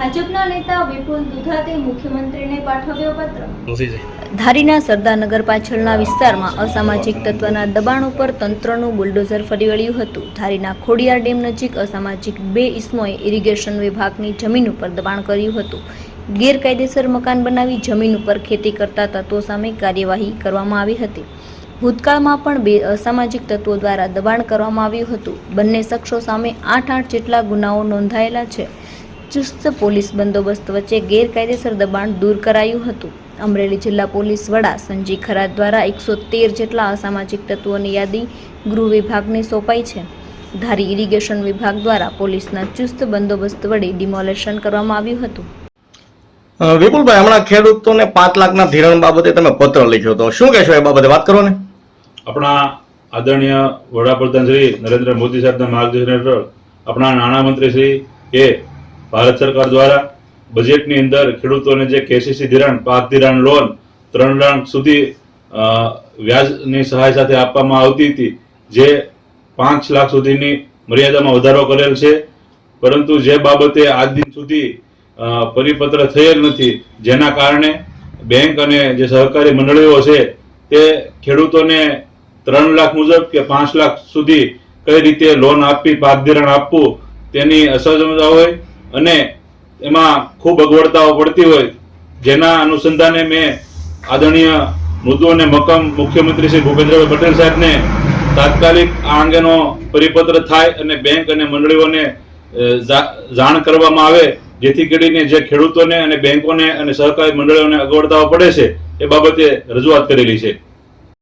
ભાજપના નેતા વિપુલ દુધાતે મુખ્યમંત્રીને પાઠવ્યો પત્ર. ધારીના સરદારનગર પાછળના વિસ્તારમાં અસામાજિક તત્વના દબાણ ઉપર તંત્રનું બુલડોઝર ફરી વળ્યું હતું. ધારીના ખોડિયાર ડેમ નજીક અસામાજિક બે ઇસમોએ ઇરિગેશન વિભાગની જમીન ઉપર દબાણ કર્યું હતું. ગેરકાયદેસર મકાન બનાવી જમીન ઉપર ખેતી કરતા તત્વો સામે કાર્યવાહી કરવામાં આવી હતી. ભૂતકાળમાં પણ બે અસામાજિક તત્વો દ્વારા દબાણ કરવામાં આવ્યું હતું. બંને શખ્સો સામે આઠ આઠ જેટલા ગુનાઓ નોંધાયેલા છે. ચુસ્ત પોલીસ બંદોબસ્ત વચ્ચે ગેરકાયદેસર દબાણ દૂર કરાયું હતું. અમરેલી જિલ્લા પોલીસ વડા સંજી ખરા દ્વારા એકસો તેર જેટલા અસામાજિક તત્વોની યાદી ગૃહ વિભાગને સોંપાઈ છે. ધારી ઇરિગેશન વિભાગ દ્વારા પોલીસના ચુસ્ત બંદોબસ્ત વડે ડિમોલેશન કરવામાં આવ્યું હતું. વિપુલભાઈ હમણાં ખેડૂતોને પાંચ લાખના ધિરાણ બાબતે તમે પત્ર લખ્યો હતો શું કહેશો એ બાબતે વાત કરો ને? આપણા આદરણીય વડાપ્રધાન શ્રી નરેન્દ્ર મોદી સાહેબના માર્ગદર્શન હેઠળ આપણા નાણામંત્રી શ્રી એ ભારત સરકાર દ્વારા બજેટની અંદર ખેડૂતોને જે કેસીસી ધિરાણ, પાક ધિરાણ લોન ત્રણ લાખ સુધી વ્યાજની સહાય સાથે આપવામાં આવતી હતી, જે પાંચ લાખ સુધીની મર્યાદામાં વધારો કરેલ છે. પરંતુ જે બાબતે આજ દિન સુધી પરિપત્ર થયેલ નથી, જેના કારણે બેંક અને જે સહકારી મંડળીઓ છે, તે ખેડૂતોને ત્રણ લાખ મુજબ કે પાંચ લાખ સુધી કઈ રીતે લોન આપવી પાક ધિરાણ આપવું, તેની અસમજતા હોય. અને એમાં ખૂબ અગવડતાઓ પડતી હોય, જેના અનુસંધાને મેં આદરણીય મૃદુ અને મક્કમ મુખ્યમંત્રી શ્રી ભૂપેન્દ્રભાઈ પટેલ સાહેબને તાત્કાલિક આ અંગેનો પરિપત્ર થાય અને બેંક અને મંડળીઓને જાણ કરવામાં આવે, જેથી કરીને જે ખેડૂતોને અને બેંકોને અને સહકારી મંડળીઓને અગવડતાઓ પડે છે, એ બાબતે રજૂઆત કરેલી છે.